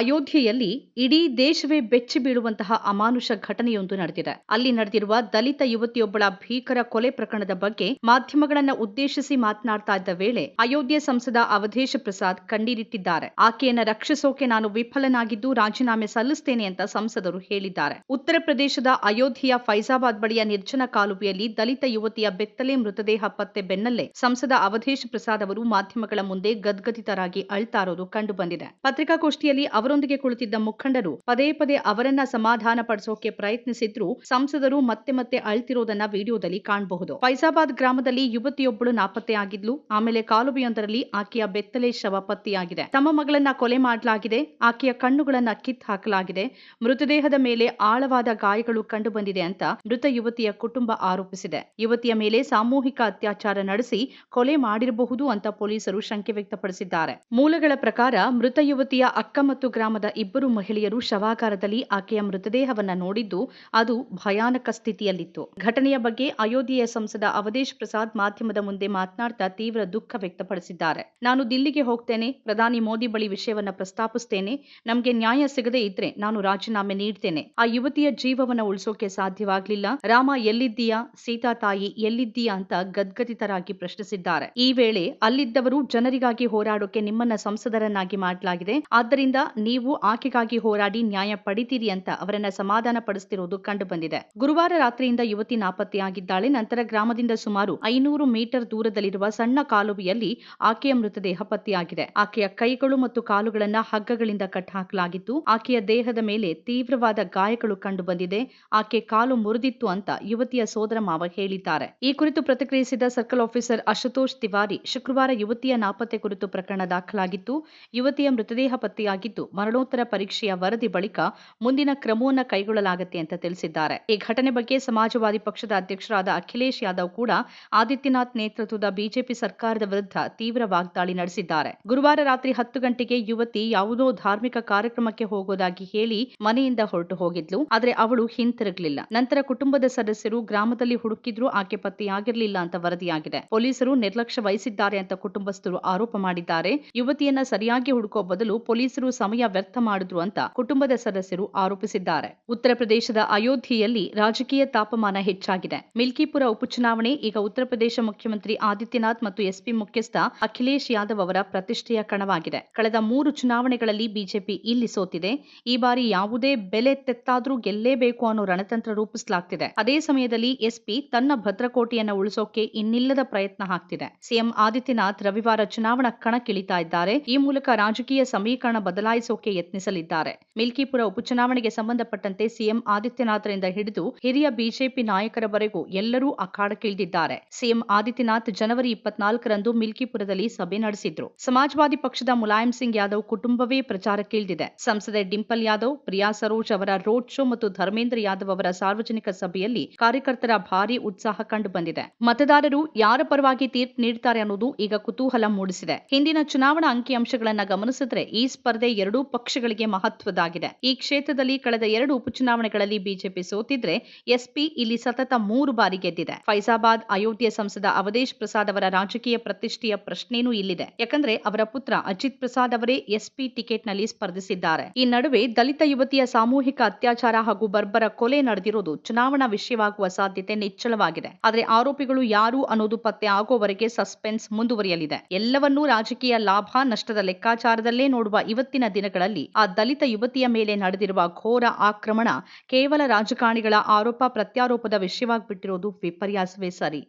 ಅಯೋಧ್ಯೆಯಲ್ಲಿ ಇಡೀ ದೇಶವೇ ಬೆಚ್ಚಿ ಬೀಳುವಂತಹ ಅಮಾನುಷ ಘಟನೆಯೊಂದು ನಡೆದಿದೆ. ಅಲ್ಲಿ ನಡೆದಿರುವ ದಲಿತ ಯುವತಿಯೊಬ್ಬಳ ಭೀಕರ ಕೊಲೆ ಪ್ರಕರಣದ ಬಗ್ಗೆ ಮಾಧ್ಯಮಗಳನ್ನು ಉದ್ದೇಶಿಸಿ ಮಾತನಾಡ್ತಾ ಇದ್ದ ವೇಳೆ ಅಯೋಧ್ಯೆ ಸಂಸದ ಅವಧೇಶ ಪ್ರಸಾದ್ ಕಣ್ಣೀರಿಟ್ಟಿದ್ದಾರೆ. ಆಕೆಯನ್ನ ರಕ್ಷಿಸೋಕೆ ನಾನು ವಿಫಲನಾಗಿದ್ದು ರಾಜೀನಾಮೆ ಸಲ್ಲಿಸ್ತೇನೆ ಅಂತ ಸಂಸದರು ಹೇಳಿದ್ದಾರೆ. ಉತ್ತರ ಪ್ರದೇಶದ ಅಯೋಧ್ಯೆಯ ಫೈಜಾಬಾದ್ ಬಳಿಯ ನಿರ್ಜನ ಕಾಲುವೆಯಲ್ಲಿ ದಲಿತ ಯುವತಿಯ ಬೆತ್ತಲೆ ಮೃತದೇಹ ಪತ್ತೆ ಬೆನ್ನಲ್ಲೇ ಸಂಸದ ಅವಧೇಶ ಪ್ರಸಾದ್ ಅವರು ಮಾಧ್ಯಮಗಳ ಮುಂದೆ ಗದ್ಗದಿತರಾಗಿ ಅಳ್ತಾರೋದು ಕಂಡುಬಂದಿದೆ ಪತ್ರಿಕಾಗೋಷ್ಠಿಯಲ್ಲಿ ಅವರು ಅವರೊಂದಿಗೆ ಕುಳಿತಿದ್ದ ಮುಖಂಡರು ಪದೇ ಪದೇ ಅವರನ್ನ ಸಮಾಧಾನ ಪಡಿಸೋಕೆ ಪ್ರಯತ್ನಿಸಿದ್ರು. ಸಂಸದರು ಮತ್ತೆ ಮತ್ತೆ ಅಳ್ತಿರೋದನ್ನ ವಿಡಿಯೋದಲ್ಲಿ ಕಾಣಬಹುದು. ಫೈಜಾಬಾದ್ ಗ್ರಾಮದಲ್ಲಿ ಯುವತಿಯೊಬ್ಬಳು ನಾಪತ್ತೆಯಾಗಿದ್ಲು ಆಮೇಲೆ ಕಾಲುವೆಯೊಂದರಲ್ಲಿ ಆಕೆಯ ಬೆತ್ತಲೆ ಶವ ಪತ್ತೆಯಾಗಿದೆ. ತಮ್ಮ ಮಗಳನ್ನ ಕೊಲೆ ಮಾಡಲಾಗಿದೆ. ಆಕೆಯ ಕಣ್ಣುಗಳನ್ನ ಕಿತ್ ಹಾಕಲಾಗಿದೆ. ಮೃತದೇಹದ ಮೇಲೆ ಆಳವಾದ ಗಾಯಗಳು ಕಂಡು ಬಂದಿದೆ ಅಂತ ಮೃತ ಯುವತಿಯ ಕುಟುಂಬ ಆರೋಪಿಸಿದೆ. ಯುವತಿಯ ಮೇಲೆ ಸಾಮೂಹಿಕ ಅತ್ಯಾಚಾರ ನಡೆಸಿ ಕೊಲೆ ಮಾಡಿರಬಹುದು ಅಂತ ಪೊಲೀಸರು ಶಂಕೆ ವ್ಯಕ್ತಪಡಿಸಿದ್ದಾರೆ. ಮೂಲಗಳ ಪ್ರಕಾರ ಮೃತ ಯುವತಿಯ ಅಕ್ಕ ಮತ್ತು ಗ್ರಾಮದ ಇಬ್ಬರು ಮಹಿಳೆಯರು ಶವಾಗಾರದಲ್ಲಿ ಆಕೆಯ ಮೃತದೇಹವನ್ನು ನೋಡಿದ್ದು ಅದು ಭಯಾನಕ ಸ್ಥಿತಿಯಲ್ಲಿತ್ತು. ಘಟನೆಯ ಬಗ್ಗೆ ಅಯೋಧ್ಯೆಯ ಸಂಸದ ಅವಧೇಶ್ ಪ್ರಸಾದ್ ಮಾಧ್ಯಮದ ಮುಂದೆ ಮಾತನಾಡ್ತಾ ತೀವ್ರ ದುಃಖ ವ್ಯಕ್ತಪಡಿಸಿದ್ದಾರೆ. ನಾನು ದಿಲ್ಲಿಗೆ ಹೋಗ್ತೇನೆ, ಪ್ರಧಾನಿ ಮೋದಿ ಬಳಿ ವಿಷಯವನ್ನ ಪ್ರಸ್ತಾಪಿಸ್ತೇನೆ, ನಮಗೆ ನ್ಯಾಯ ಸಿಗದೇ ಇದ್ರೆ ನಾನು ರಾಜೀನಾಮೆ ನೀಡ್ತೇನೆ. ಆ ಯುವತಿಯ ಜೀವವನ್ನ ಉಳಿಸೋಕೆ ಸಾಧ್ಯವಾಗ್ಲಿಲ್ಲ. ರಾಮ ಎಲ್ಲಿದ್ದೀಯಾ? ಸೀತಾ ತಾಯಿ ಎಲ್ಲಿದ್ದೀಯಾ ಅಂತ ಗದ್ಗದಿತರಾಗಿ ಪ್ರಶ್ನಿಸಿದ್ದಾರೆ. ಈ ವೇಳೆ ಅಲ್ಲಿದ್ದವರು ಜನರಿಗಾಗಿ ಹೋರಾಡೋಕೆ ನಿಮ್ಮನ್ನ ಸಂಸದರನ್ನಾಗಿ ಮಾಡಲಾಗಿದೆ. ಆದ್ದರಿಂದ ನೀವು ಆಕೆಗಾಗಿ ಹೋರಾಡಿ ನ್ಯಾಯ ಪಡಿತೀರಿ ಅಂತ ಅವರನ್ನ ಸಮಾಧಾನ ಪಡಿಸ್ತಿರೋದು ಕಂಡು ಬಂದಿದೆ ಗುರುವಾರ ರಾತ್ರಿಯಿಂದ ಯುವತಿ ನಾಪತ್ತೆಯಾಗಿದ್ದಾಳೆ. ನಂತರ ಗ್ರಾಮದಿಂದ ಸುಮಾರು ಐನೂರು ಮೀಟರ್ ದೂರದಲ್ಲಿರುವ ಸಣ್ಣ ಕಾಲುವೆಯಲ್ಲಿ ಆಕೆಯ ಮೃತದೇಹ ಪತ್ತೆಯಾಗಿದೆ. ಆಕೆಯ ಕೈಗಳು ಮತ್ತು ಕಾಲುಗಳನ್ನ ಹಗ್ಗಗಳಿಂದ ಕಟ್ಟಹಾಕಲಾಗಿತ್ತು ಆಕೆಯ ದೇಹದ ಮೇಲೆ ತೀವ್ರವಾದ ಗಾಯಗಳು ಕಂಡು ಬಂದಿದೆ ಆಕೆ ಕಾಲು ಮುರಿದಿತ್ತು ಅಂತ ಯುವತಿಯ ಸೋದರ ಮಾವ ಹೇಳಿದ್ದಾರೆ. ಈ ಕುರಿತು ಪ್ರತಿಕ್ರಿಯಿಸಿದ ಸರ್ಕಲ್ ಆಫೀಸರ್ ಅಶುತೋಷ್ ತಿವಾರಿ, ಶುಕ್ರವಾರ ಯುವತಿಯ ನಾಪತ್ತೆ ಕುರಿತು ಪ್ರಕರಣ ದಾಖಲಾಗಿತ್ತು. ಯುವತಿಯ ಮೃತದೇಹ ಪತ್ತೆಯಾಗಿದ್ದು ಮರಣೋತ್ತರ ಪರೀಕ್ಷೆಯ ವರದಿ ಬಳಿಕ ಮುಂದಿನ ಕ್ರಮವನ್ನು ಕೈಗೊಳ್ಳಲಾಗುತ್ತೆ ಅಂತ ತಿಳಿಸಿದ್ದಾರೆ. ಈ ಘಟನೆ ಬಗ್ಗೆ ಸಮಾಜವಾದಿ ಪಕ್ಷದ ಅಧ್ಯಕ್ಷರಾದ ಅಖಿಲೇಶ್ ಯಾದವ್ ಕೂಡ ಆದಿತ್ಯನಾಥ್ ನೇತೃತ್ವದ ಬಿಜೆಪಿ ಸರ್ಕಾರದ ವಿರುದ್ಧ ತೀವ್ರ ವಾಗ್ದಾಳಿ ನಡೆಸಿದ್ದಾರೆ. ಗುರುವಾರ ರಾತ್ರಿ ಹತ್ತು ಗಂಟೆಗೆ ಯುವತಿ ಯಾವುದೋ ಧಾರ್ಮಿಕ ಕಾರ್ಯಕ್ರಮಕ್ಕೆ ಹೋಗೋದಾಗಿ ಹೇಳಿ ಮನೆಯಿಂದ ಹೊರಟು ಹೋಗಿದ್ಲು. ಆದರೆ ಅವಳು ಹಿಂತಿರುಗಲಿಲ್ಲ. ನಂತರ ಕುಟುಂಬದ ಸದಸ್ಯರು ಗ್ರಾಮದಲ್ಲಿ ಹುಡುಕಿದ್ರು, ಆಕೆ ಪತ್ತೆಯಾಗಿರಲಿಲ್ಲ ಅಂತ ವರದಿಯಾಗಿದೆ. ಪೊಲೀಸರು ನಿರ್ಲಕ್ಷ್ಯ ವಹಿಸಿದ್ದಾರೆ ಅಂತ ಕುಟುಂಬಸ್ಥರು ಆರೋಪ ಮಾಡಿದ್ದಾರೆ. ಯುವತಿಯನ್ನ ಸರಿಯಾಗಿ ಹುಡುಕೋ ಬದಲು ಪೊಲೀಸರು ಸಮಯ ವ್ಯರ್ಥ ಮಾಡಿದ್ರು ಅಂತ ಕುಟುಂಬದ ಸದಸ್ಯರು ಆರೋಪಿಸಿದ್ದಾರೆ. ಉತ್ತರ ಪ್ರದೇಶದ ಅಯೋಧ್ಯೆಯಲ್ಲಿ ರಾಜಕೀಯ ತಾಪಮಾನ ಹೆಚ್ಚಾಗಿದೆ. ಮಿಲ್ಕಿಪುರ ಉಪಚುನಾವಣೆ, ಈಗ ಉತ್ತರ ಪ್ರದೇಶ ಮುಖ್ಯಮಂತ್ರಿ ಆದಿತ್ಯನಾಥ್ ಮತ್ತು ಎಸ್ಪಿ ಮುಖ್ಯಸ್ಥ ಅಖಿಲೇಶ್ ಯಾದವ್ ಅವರ ಪ್ರತಿಷ್ಠೆಯ ಕಣವಾಗಿದೆ. ಕಳೆದ ಮೂರು ಚುನಾವಣೆಗಳಲ್ಲಿ ಬಿಜೆಪಿ ಇಲ್ಲಿ ಸೋತಿದೆ. ಈ ಬಾರಿ ಯಾವುದೇ ಬೆಲೆ ತೆತ್ತಾದ್ರೂ ಗೆಲ್ಲೇಬೇಕು ಅನ್ನೋ ರಣತಂತ್ರ ರೂಪಿಸಲಾಗ್ತಿದೆ. ಅದೇ ಸಮಯದಲ್ಲಿ ಎಸ್ಪಿ ತನ್ನ ಭದ್ರಕೋಟೆಯನ್ನು ಉಳಿಸೋಕೆ ಇನ್ನಿಲ್ಲದ ಪ್ರಯತ್ನ ಹಾಕ್ತಿದೆ ಸಿಎಂ ಆದಿತ್ಯನಾಥ್ ರವಿವಾರ ಚುನಾವಣಾ ಕಣಕ್ಕಿಳಿತಾ ಇದ್ದಾರೆ. ಈ ಮೂಲಕ ರಾಜಕೀಯ ಸಮೀಕರಣ ಬದಲಾಯಿಸೋಕೆ ಯತ್ನಿಸಲಿದ್ದಾರೆ. ಮಿಲ್ಕಿಪುರ ಉಪಚುನಾವಣೆಗೆ ಸಂಬಂಧಪಟ್ಟಂತೆ ಸಿಎಂ ಆದಿತ್ಯನಾಥ್ರಿಂದ ಹಿಡಿದು ಹಿರಿಯ ಬಿಜೆಪಿ ನಾಯಕರವರೆಗೂ ಎಲ್ಲರೂ ಅಖಾಡಕ್ಕಿಳಿದಿದ್ದಾರೆ. ಸಿಎಂ ಆದಿತ್ಯನಾಥ್ ಜನವರಿ ಇಪ್ಪತ್ನಾಲ್ಕರಂದು ಮಿಲ್ಕಿಪುರದಲ್ಲಿ ಸಭೆ ನಡೆಸಿದ್ರು. ಸಮಾಜವಾದಿ ಪಕ್ಷದ ಮುಲಾಯಂ ಸಿಂಗ್ ಯಾದವ್ ಕುಟುಂಬವೇ ಪ್ರಚಾರಕ್ಕಿಳಿದಿದೆ. ಸಂಸದೆ ಡಿಂಪಲ್ ಯಾದವ್, ಪ್ರಿಯಾ ಸರೋಜ್ ಅವರ ರೋಡ್ ಶೋ ಮತ್ತು ಧರ್ಮೇಂದ್ರ ಯಾದವ್ ಅವರ ಸಾರ್ವಜನಿಕ ಸಭೆಯಲ್ಲಿ ಕಾರ್ಯಕರ್ತರ ಭಾರಿ ಉತ್ಸಾಹ ಕಂಡು ಬಂದಿದೆ. ಮತದಾರರು ಯಾರ ಪರವಾಗಿ ತೀರ್ಪು ನೀಡುತ್ತಾರೆ ಅನ್ನೋದು ಈಗ ಕುತೂಹಲ ಮೂಡಿಸಿದೆ. ಹಿಂದಿನ ಚುನಾವಣಾ ಅಂಕಿಅಂಶಗಳನ್ನ ಗಮನಿಸಿದ್ರೆ ಈ ಸ್ಪರ್ಧೆ ಎರಡೂ ಪಕ್ಷಗಳಿಗೆ ಮಹತ್ವದಾಗಿದೆ. ಈ ಕ್ಷೇತ್ರದಲ್ಲಿ ಕಳೆದ ಎರಡು ಉಪಚುನಾವಣೆಗಳಲ್ಲಿ ಬಿಜೆಪಿ ಸೋತಿದ್ರೆ ಎಸ್ಪಿ ಇಲ್ಲಿ ಸತತ ಮೂರು ಬಾರಿ ಗೆದ್ದಿದೆ. ಫೈಜಾಬಾದ್ ಅಯೋಧ್ಯೆ ಸಂಸದ ಅವಧೇಶ್ ಪ್ರಸಾದ್ ಅವರ ರಾಜಕೀಯ ಪ್ರತಿಷ್ಠೆಯ ಪ್ರಶ್ನೆನೂ ಇಲ್ಲಿದೆ. ಯಾಕಂದ್ರೆ ಅವರ ಪುತ್ರ ಅಜಿತ್ ಪ್ರಸಾದ್ ಅವರೇ ಎಸ್ಪಿ ಟಿಕೆಟ್ನಲ್ಲಿ ಸ್ಪರ್ಧಿಸಿದ್ದಾರೆ. ಈ ನಡುವೆ ದಲಿತ ಯುವತಿಯ ಸಾಮೂಹಿಕ ಅತ್ಯಾಚಾರ ಹಾಗೂ ಬರ್ಬರ ಕೊಲೆ ನಡೆದಿರುವುದು ಚುನಾವಣಾ ವಿಷಯವಾಗುವ ಸಾಧ್ಯತೆ ನಿಚ್ಚಳವಾಗಿದೆ. ಆದರೆ ಆರೋಪಿಗಳು ಯಾರು ಅನ್ನೋದು ಪತ್ತೆ ಆಗೋವರೆಗೆ ಸಸ್ಪೆನ್ಸ್ ಮುಂದುವರಿಯಲಿದೆ. ಎಲ್ಲವನ್ನೂ ರಾಜಕೀಯ ಲಾಭ ನಷ್ಟದ ಲೆಕ್ಕಾಚಾರದಲ್ಲೇ ನೋಡುವ ಇವತ್ತಿನ ದಿನಗಳಲ್ಲಿ ಆ ದಲಿತ ಯುವತಿಯ ಮೇಲೆ ನಡೆದಿರುವ ಘೋರ ಆಕ್ರಮಣ ಕೇವಲ ರಾಜಕಾರಣಿಗಳ ಆರೋಪ ಪ್ರತ್ಯಾರೋಪದ ವಿಷಯವಾಗಿಬಿಟ್ಟಿರೋದು ವಿಪರ್ಯಾಸವೇ ಸರಿ.